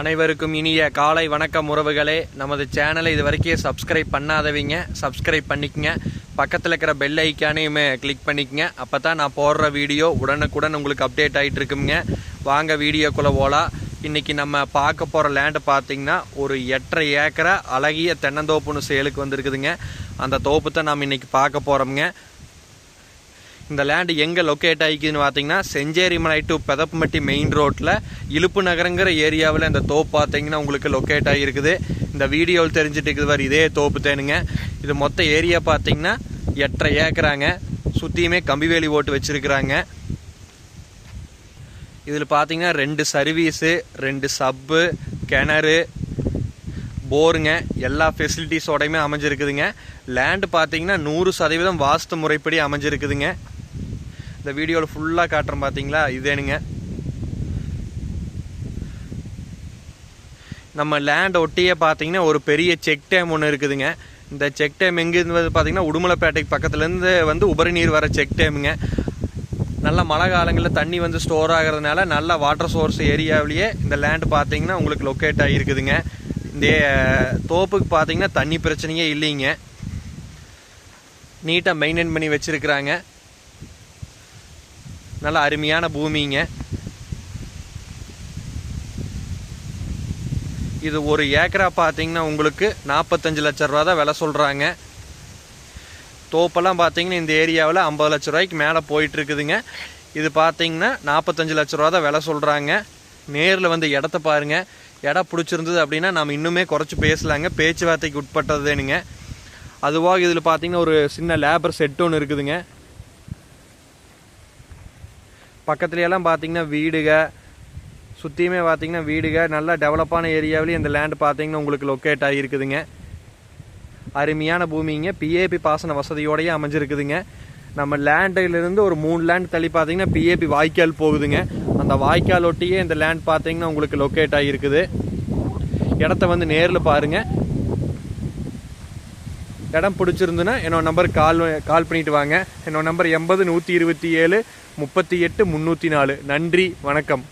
அனைவருக்கும் இனிய காலை வணக்கம் உறவுகளே. நமது சேனலை இது வரைக்கும் சப்ஸ்கிரைப் பண்ணாதவங்க. சப்ஸ்கிரைப் பண்ணிக்கங்க. பக்கத்தில் இருக்கிற பெல் ஐக்கானையுமே கிளிக் பண்ணிக்கங்க. அப்போ தான் நான் போடுற வீடியோ உடனுக்குடன் உங்களுக்கு அப்டேட் ஆகிட்டு இருக்குங்க வாங்க வீடியோக்குள்ளே போகலாம் இன்றைக்கி நம்ம பார்க்க போகிற லேண்டு பார்த்தீங்கன்னா ஒரு எட்டரை ஏக்கரை அழகிய தென்னந்தோப்புன்னு சேலுக்கு வந்திருக்குதுங்க. அந்த தோப்பு தான் நாம் இன்றைக்கி பார்க்க போகிறோம்ங்க இந்த லேண்டு எங்கே லொக்கேட் ஆகிக்குதுன்னு பார்த்தீங்கன்னா செஞ்சேரிமலை டு பெதப்புமட்டி மெயின் ரோட்டில் இழுப்பு நகரங்கிற ஏரியாவில் இந்த தோப்பு பார்த்தீங்கன்னா உங்களுக்கு லொக்கேட் ஆகிருக்குது இந்த வீடியோவில் தெரிஞ்சுட்டு இருக்குது பாரு இதே தோப்பு தேனுங்க. இது மொத்த ஏரியா பார்த்தீங்கன்னா எட்டரை ஏக்கராங்க. சுற்றியுமே கம்பிவேலி ஓட்டு வச்சுருக்குறாங்க. இதில் பார்த்தீங்கன்னா ரெண்டு சர்வீஸு ரெண்டு சப்பு கிணறு போருங்க எல்லா ஃபெசிலிட்டிஸோடையுமே அமைஞ்சிருக்குதுங்க. லேண்டு பார்த்தீங்கன்னா நூறு சதவீதம் வாஸ்து முறைப்படி அமைஞ்சிருக்குதுங்க. இந்த வீடியோவில் ஃபுல்லாக காட்டுறேன் பார்த்தீங்களா இதேனுங்க நம்ம லேண்ட் ஒட்டியே பார்த்தீங்கன்னா ஒரு பெரிய செக் டேம் ஒன்று இருக்குதுங்க. இந்த செக் டேம் எங்கேருந்து பார்த்தீங்கன்னா உடுமலைப்பேட்டைக்கு பக்கத்துலேருந்து வந்து உபரி நீர் வர செக் டேமுங்க நல்ல மழை காலங்களில் தண்ணி வந்து ஸ்டோர் ஆகிறதுனால நல்ல வாட்டர் சோர்ஸ் ஏரியாவிலேயே இந்த லேண்ட் பார்த்தீங்கன்னா உங்களுக்கு லொக்கேட் ஆகிருக்குதுங்க. இந்த தோப்புக்கு பார்த்தீங்கன்னா தண்ணி பிரச்சனையே இல்லைங்க. நீட்டாக மெயின்டைன் பண்ணி வச்சுருக்குறாங்க. நல்ல அருமையான பூமிங்க. இது ஒரு ஏக்கரா பார்த்தீங்கன்னா உங்களுக்கு நாற்பத்தஞ்சு லட்ச ரூபா தான் விலை சொல்கிறாங்க தோப்பெல்லாம் பார்த்தீங்கன்னா இந்த ஏரியாவில் ஐம்பது லட்ச ரூபாய்க்கு மேலே போயிட்டுருக்குதுங்க. இது பார்த்தீங்கன்னா நாற்பத்தஞ்சு லட்ச ரூபா தான் விலை சொல்கிறாங்க நேரில் வந்து இடத்த பாருங்க. இடம் பிடிச்சிருந்தது அப்படின்னா நம்ம இன்னுமே குறைச்சி பேசலாங்க. பேச்சுவார்த்தைக்கு உட்பட்டதுனுங்க அதுவாக இதில் பார்த்தீங்கன்னா ஒரு சின்ன லேபர் செட் ஒன்று இருக்குதுங்க. பக்கத்துலையெல்லாம் பார்த்தீங்கன்னா வீடுக சுற்றியுமே பார்த்தீங்கன்னா வீடுக நல்லா டெவலப்பான ஏரியாவிலேயும் இந்த லேண்ட் பார்த்தீங்கன்னா உங்களுக்கு லொக்கேட் ஆகிருக்குதுங்க அருமையான பூமிங்க. பிஏபி பாசன வசதியோடையே அமைஞ்சிருக்குதுங்க. நம்ம லேண்டிலிருந்து ஒரு மூணு லேண்ட் தள்ளி பார்த்தீங்கன்னா பிஏபி வாய்க்கால் போகுதுங்க. அந்த வாய்க்கால் ஒட்டியே இந்த லேண்ட் பார்த்தீங்கன்னா உங்களுக்கு லொக்கேட் ஆகியிருக்குது. இடத்த வந்து நேரில் பாருங்கள் இடம் பிடிச்சிருந்துன்னா என்னோட நம்பருக்கு கால் கால் பண்ணிவிட்டு வாங்க. என்னோட நம்பர் எண்பது நூற்றி இருபத்தி ஏழு முப்பத்தி எட்டு முந்நூற்றி நாலு. நன்றி வணக்கம்.